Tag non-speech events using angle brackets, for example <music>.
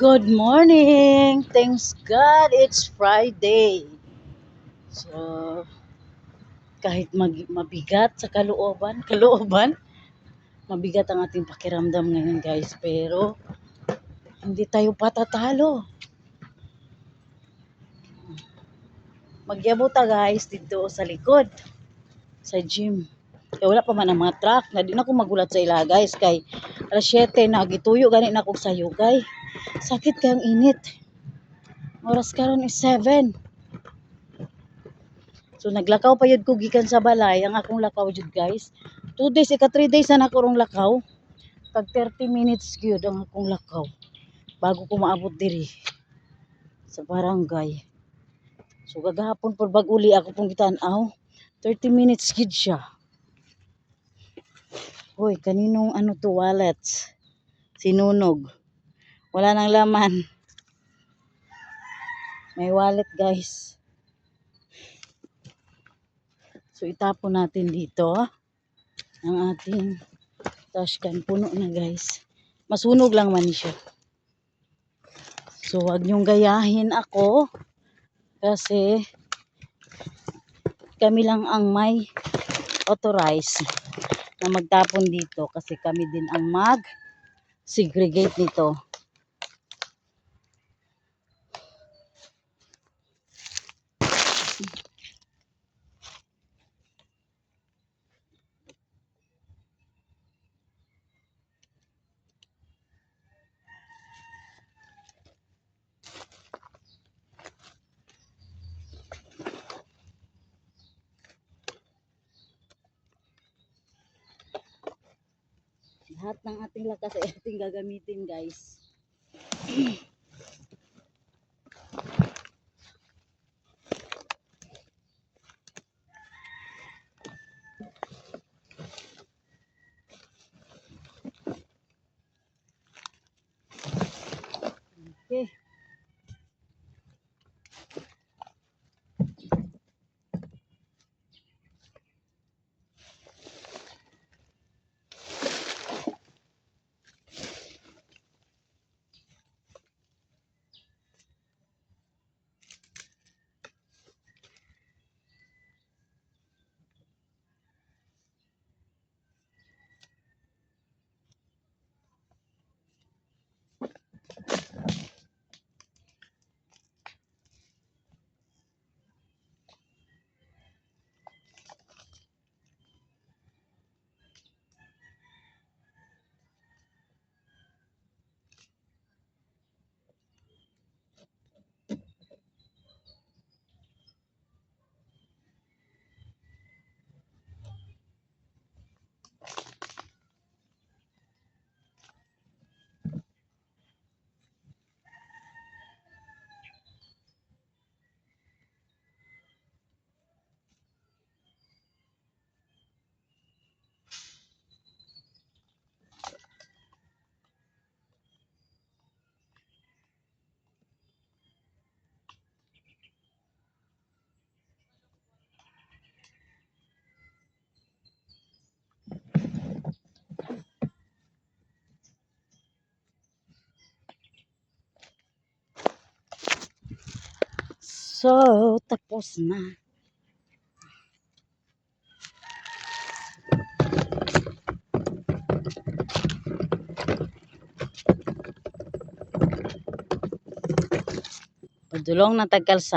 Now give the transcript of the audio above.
Good morning! Thanks God it's Friday. So, kahit mag, mabigat sa kalooban, <laughs> kalooban, mabigat ang ating pakiramdam ngayon guys. Pero, hindi tayo patatalo. Magyabuta guys dito sa likod. Sa gym. Kaya wala pa man ang mga truck. Na di na ako magulat sa ila guys. Kay alas 7 na gituyo gani na ako sa yugay. Sakit kayang init. Oras karon is 7. So naglakaw pa yun ko gikan sa balay. Ang akong lakaw jud guys. 2 days, ika 3 days na ako lakaw. Tag 30 minutes gyud ang akong lakaw. Bago ko maabot diri sa barangay. So gagahapon por bag uli ako pong gitan-aw. 30 minutes gid siya. Hoy, kaninong ano to wallets? Sinunog. Wala nang laman. May wallet guys. So itapon natin dito ang ating dashcan. Puno na guys. Masunog lang man siya. So wag niyong gayahin ako kasi kami lang ang may authorize na magtapon dito kasi kami din ang mag segregate nito. Lahat ng ating lakas ay ating gagamitin guys. <clears throat> Okay. So, tapos na. Padulong na tagkalsa.